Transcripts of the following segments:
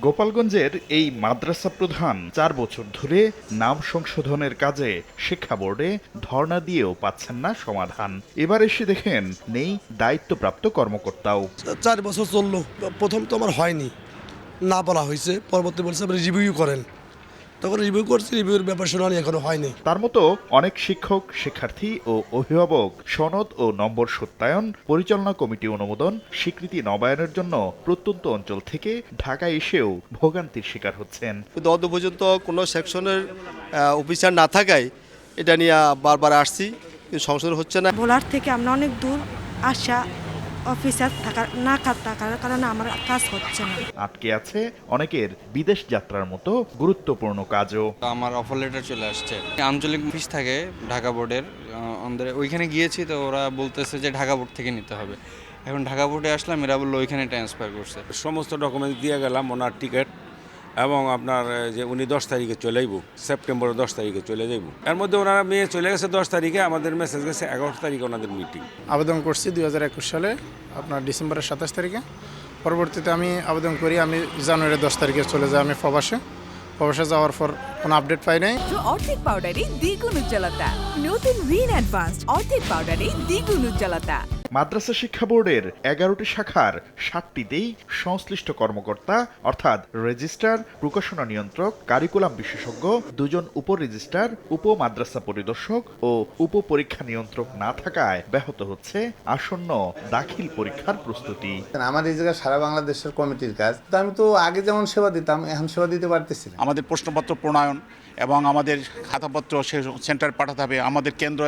গোপালগঞ্জের এই মাদ্রাসা প্রধান চার বছর ধরে নাম সংশোধনের কাজে শিক্ষা বোর্ডে ধর্ণা দিয়েও পাচ্ছেন না সমাধান। এবার এসে দেখেন নেই দায়িত্বপ্রাপ্ত কর্মকর্তাও। চার বছর চলল। প্রথম তো আমার হয়নি। না বলা হয়েছে। পরবর্তী বলছে রিভিউ করেন। তখন রিভিউ করছি রিভিউর ব্যাপার শুনানি এখনও হয়নি। তার মতো অনেক শিক্ষক শিক্ষার্থী ও অভিভাবক সনদ ও নম্বর সত্যায়ন পরিচালনা কমিটি অনুমোদন স্বীকৃতি নবায়নের জন্য প্রত্যন্ত অঞ্চল থেকে ঢাকায় এসেও ভোগান্তির শিকার হচ্ছেন। কিন্তু অত পর্যন্ত কোনো সেকশনের অফিসার না থাকায় এটা নিয়ে বারবার আসছি কিন্তু সংশোধন হচ্ছে না। ভোলার থেকে আমরা অনেক দূর আসা অফিসার থাকার না থাকার কারণে আমার কাজ হচ্ছে না। আটকে আছে অনেকের বিদেশ যাত্রার মতো গুরুত্বপূর্ণ কাজও। আমার অফার লেটার চলে আসছে। আঞ্চলিক অফিস থাকে ঢাকা বোর্ডের ওইখানে গিয়েছি তো ওরা বলতেছে যে ঢাকা বোর্ড থেকে নিতে হবে। এখন ঢাকা বোর্ডে আসলাম এরা বলল ওইখানে ট্রান্সফার করছে। সমস্ত ডকুমেন্টস দিয়ে গেলাম ওনার টিকিট এবং আপনার যে উনি দশ তারিখে চলে যাইব সেপ্টেম্বরের দশ তারিখে চলে যাইব। এর মধ্যে ওনারা মেয়ে চলে গেছে দশ তারিখে আমাদের মেসেজ গেছে এগারো তারিখে ওনাদের মিটিং আবেদন করছি দুই হাজার একুশ সালে আপনার ডিসেম্বরের সাতাশ তারিখে। পরবর্তীতে আমি আবেদন করি আমি জানুয়ারির দশ তারিখে চলে যাই আমি প্রবাসে। প্রবাসে যাওয়ার পর কোনো আপডেট পাই নাই। অর্ধেক পাউডারে দ্বিগুণ উজ্জ্বলতা। নতুন রিন অ্যাডভান্সড অর্ধেক পাউডারে দ্বিগুণ উজ্জ্বলতা। মাদ্রাসা শিক্ষা বোর্ডের এগারোটি শাখার সাতটিতেই সংশ্লিষ্ট কর্মকর্তা অর্থাৎ রেজিস্ট্রার প্রকাশনা নিয়ন্ত্রক কারিকুলাম বিশেষজ্ঞ দুজন উপ রেজিস্ট্রার উপ মাদ্রাসা পরিদর্শক ও উপ পরীক্ষা নিয়ন্ত্রক না থাকায় ব্যাহত হচ্ছে আসন্ন দাখিল পরীক্ষার প্রস্তুতি। আমার এই জায়গায় সারা বাংলাদেশের কমিটির কাজ। তো আমি তো আগে যেমন সেবা দিতাম এখন সেবা দিতে পারতেছি আমাদের প্রশ্নপত্র প্রণয়ন এবং আমাদের খাতাপত্র সে সেন্টার পাঠাতে হবে আমাদের কেন্দ্র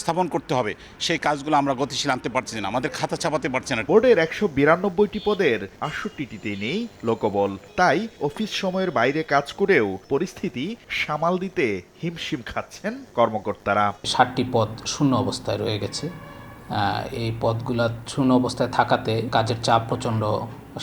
স্থাপন করতে হবে সেই কাজগুলো আমরা গতিশীল আনতে পারছি না আমাদের খাতা ছাপাতে পারছে না। বোর্ডের একশো বিরানব্বইটি পদের আটষট্টিটিতে নেই লোকবল। তাই অফিস সময়ের বাইরে কাজ করেও পরিস্থিতি সামাল দিতে হিমশিম খাচ্ছেন কর্মকর্তারা। ষাটটি পদ শূন্য অবস্থায় রয়ে গেছে। এই পদগুলা শূন্য অবস্থায় থাকাতে কাজের চাপ প্রচণ্ড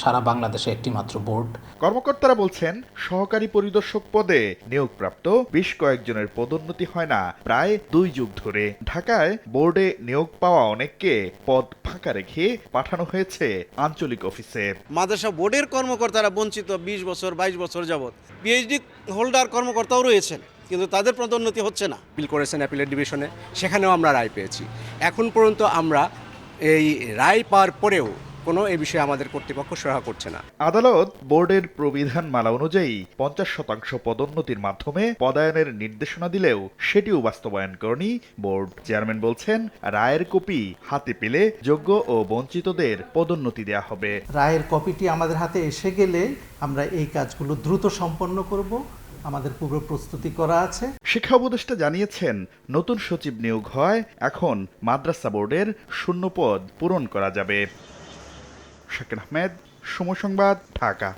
সারা বাংলাদেশে একটি মাত্র বোর্ড। কর্মকর্তারা বলছেন সহকারী পরিদর্শক পদে নিয়োগপ্রাপ্ত বেশ কয়েকজনের পদোন্নতি হয় না প্রায় দুই যুগ ধরে। ঢাকায় বোর্ডে নিয়োগ পাওয়া অনেককে পদ ফাঁকা রেখে পাঠানো হয়েছে আঞ্চলিক অফিসে। মাদ্রাসা বোর্ডের কর্মকর্তারা বঞ্চিত বিশ বছর বাইশ বছর যাবৎ। পিএইচডি হোল্ডার কর্মকর্তাও রয়েছেন। কিন্তু তাদের পদোন্নতি হচ্ছে না। আপিল করেছেন অ্যাপিলের ডিভিশনে সেখানেও আমরা রায় পেয়েছি। এখন পর্যন্ত আমরা এই রায় পাওয়ার পরেও কোনো এ বিষয়ে আমাদের কর্তৃপক্ষ সহায় করছে না। আদালত বোর্ডের প্রবিধান মালা অনুযায়ী পঞ্চাশ শতাংশ পদোন্নতির মাধ্যমে পদায়নের নির্দেশনা দিলেও সেটিও বাস্তবায়ন করেনি বোর্ড। চেয়ারম্যান বলছেন রায়ের কপি হাতে পেলে যোগ্য ও বঞ্চিতদের পদোন্নতি দেয়া হবে। রায়ের কপিটি আমাদের হাতে এসে গেলে আমরা এই কাজগুলো দ্রুত সম্পন্ন করব। আমাদের পূর্ব প্রস্তুতি করা আছে। শিক্ষা উপদেষ্টা জানিয়েছেন, নতুন সচিব নিয়োগ হয়, এখন মাদ্রাসা বোর্ডের শূন্য পদ পূরণ করা যাবে। শাকির আহমেদ, সময় সংবাদ, ঢাকা।